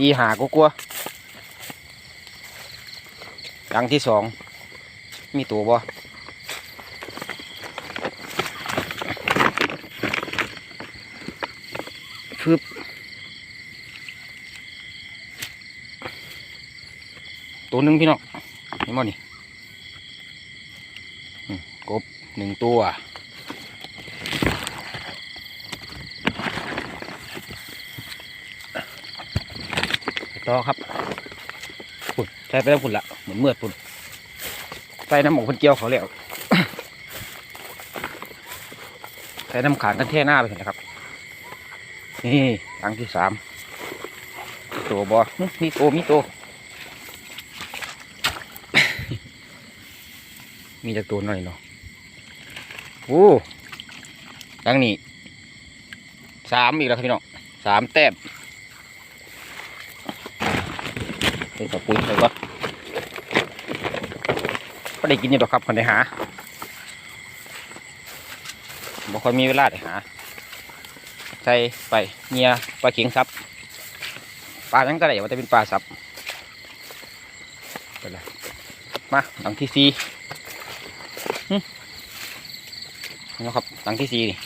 ยี่หากูกลัวดังที่สองมีตัวบ่ฟึบตัวหนึ่งพี่น้องเห็นบ่นี่กบหนึ่งตัว ต่อครับฝุ่นใส่ไปแล้วฝุ่นละเหมือนเมื่อดฝุ่นใส่น้ำหมกเพิ่นเกี่ยวเขาแล้วใส่น้ำขางกันแท่หน้าไปเห็นนะครับ นี่หลังที่สามตัวบอมีตัวมีตัวมีจากตัวหน่อยเนาะโอ้หลังนี้สามอีกแล้วครับพี่น้องสามแต้ม เป็นกับปุ๋ยเลยวะก็ได้กินอยู่ดอกครับคนได้หาบ่ค่อยมีเวลาได้หาใส่ไปเงียปลาเข็งซับปลานั้นก็ได้ว่าจะเป็นปลาซับไปเลยมาหลังที่สี่หึนี่นะครับหลังที่สี่นี่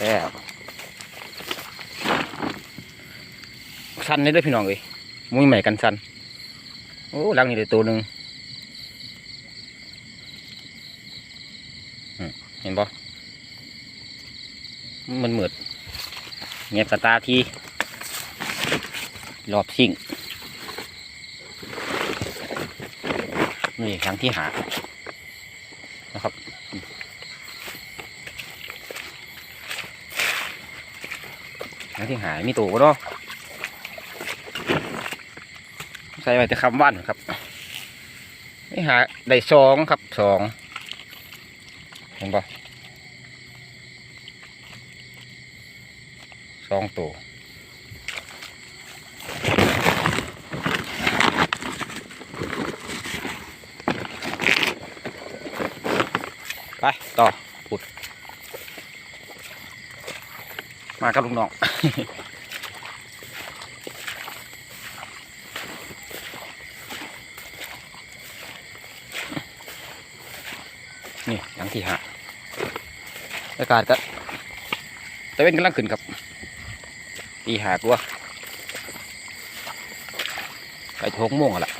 แล้ว สันนี่ด้วยพี่น้องเลยมุ้ยใหม่กันสันโอ้ลังนี่เลยตัวหนึ่งเห็นปะมันเหมือดเงียบกระตาทีรอบซิ่งนี่ครั้งที่หานะครับครั้งที่หามีตัวบ่เนาะ ใส่ไว้แต่คำว่านครับนี่หาได้สองครับสองเห็นปะสองตัวไป ต่อปุด มากับลุงน้อง นี่หลังที่หาอากาศก็ตะเว้นกำลังขึ้นครับตีหากลัวไปหกโมงแล้วล่ะ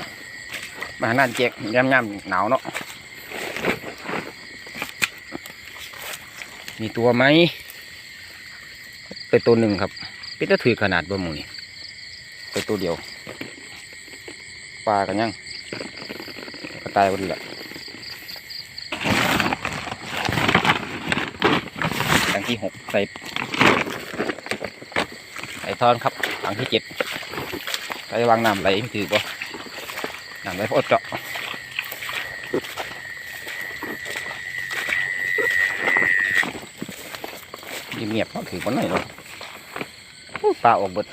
มาหานาเจ๊กย่ำย่ำหนาวเนาะมีตัวไหมเป็นตัวหนึ่งครับเป็นตะถือขนาดบนหมูนี่เป็นตัวเดียวปลากันยังกระต่ายหมดเลยหลัง ที่หกใส่ใส่ทอนครับหลังที่เจ็ดใส่วางน้ำไหลถือบ่น้ำไหลพอดเจาะเงียบๆก็ถือบ่หน่อยเนาะปลาออกเบิด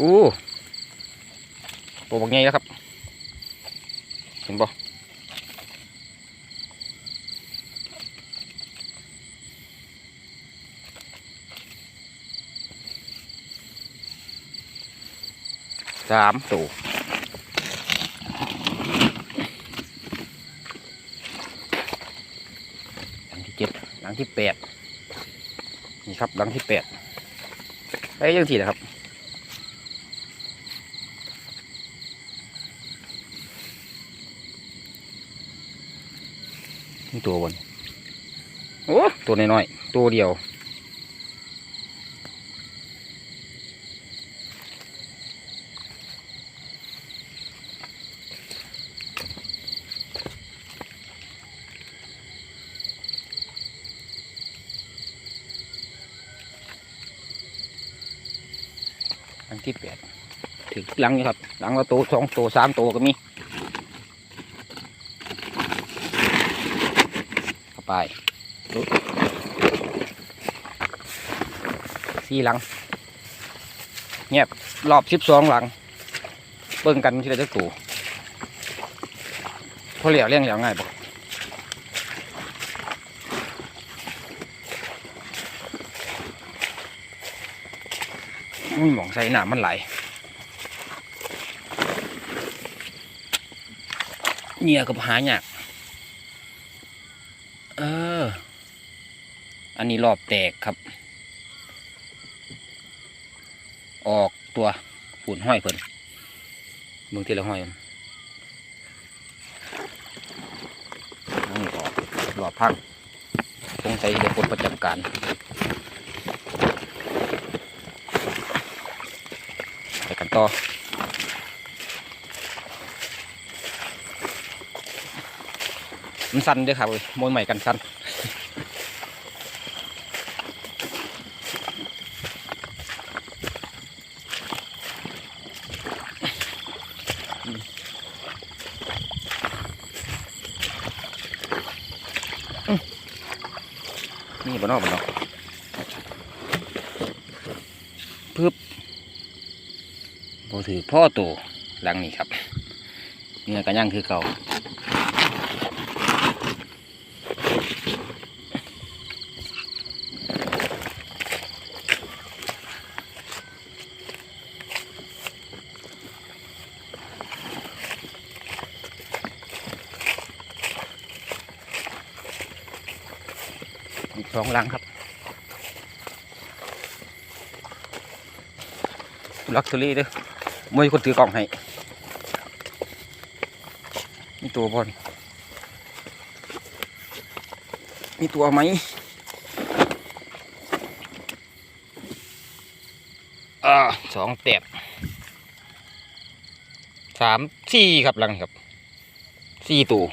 อู้ตัวบางไงแล้วครับ เห็นบ่ สามตัวหลังที่เจ็ดหลังที่แปดนี่ครับหลังที่แปดไอ้ยังทีนะครับนี่ตัวบนโอ้ตัวน้อยๆตัวเดียว ที่แปดถึงหลังนี่ครับ หลังละตัวสองตัวสามตัวก็มีเข้าไปสี่หลังเงียบรอบสิบสองหลัง เบิ่งกันที่เราจะตู่พอเหลียวเลี้ยงเหลียวง่ายบอก มีหมองใส่น้ำมันไหลเนี่ยกับหายากเออ อันนี้รอบแตกครับ ออกตัวฝุ่นห้อยเพิ่นเมืองที่ละห้อยมันนี่ออกรอบพังคงใส่เดี๋ยวคนประจำการ ไปกัน ต่อ มันสั้นด้วยครับมวยใหม่กันสั้นนี่บนนอกบนนอกปึ๊บ โบถือพ่อตัวหลังนี้ครับเนื้อกันย่างคือเก่าสองหลังครับลักทุลีเด้อ มวยคนถือกล่องให้มีตัวบอลมีตัวไหมอ่าสองแตบสามสี่ครับลังครับสี่ตัว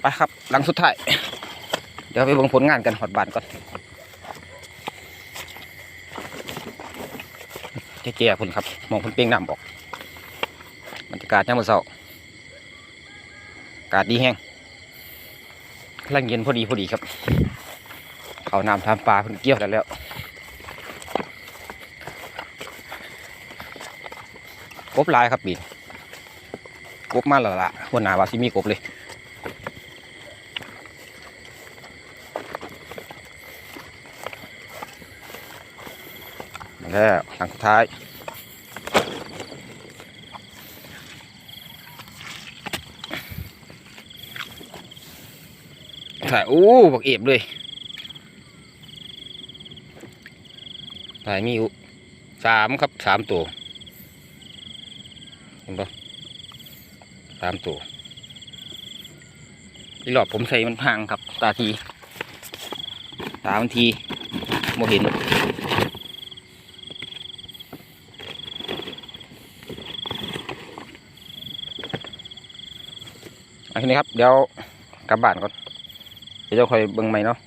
ไปครับหลังสุดท้าย เดี๋ยวไปเบิ่งผลงานกันหอดบานก่อน แก่ๆพุ่นครับมองพุ่นเปียงน้ำออกบรรยากาศยามมื้อเช้าอากาศดีแห้งกำลังเย็นพอดีพอดีครับ เขาน้ำทำปลาเพิ่นเกี่ยวแล้วแล้วกบลายครับบีนกบมาแล้วล่ะวันหนาว่าสิมีกบเลย แล้วหลังสุดท้าย ถ่ายโอ้บักเอฟเลย ถ่ายมีอยู่สามครับสามตัวเห็นปะสามตัวที่หลอดผมใส่มันพังครับ ตาทีตามันทีโมเห็น อันนี้ครับ เดี๋ยวกลับบ้านก่อนเดี๋ยวจะคอยเบิ่งใหม่เนาะ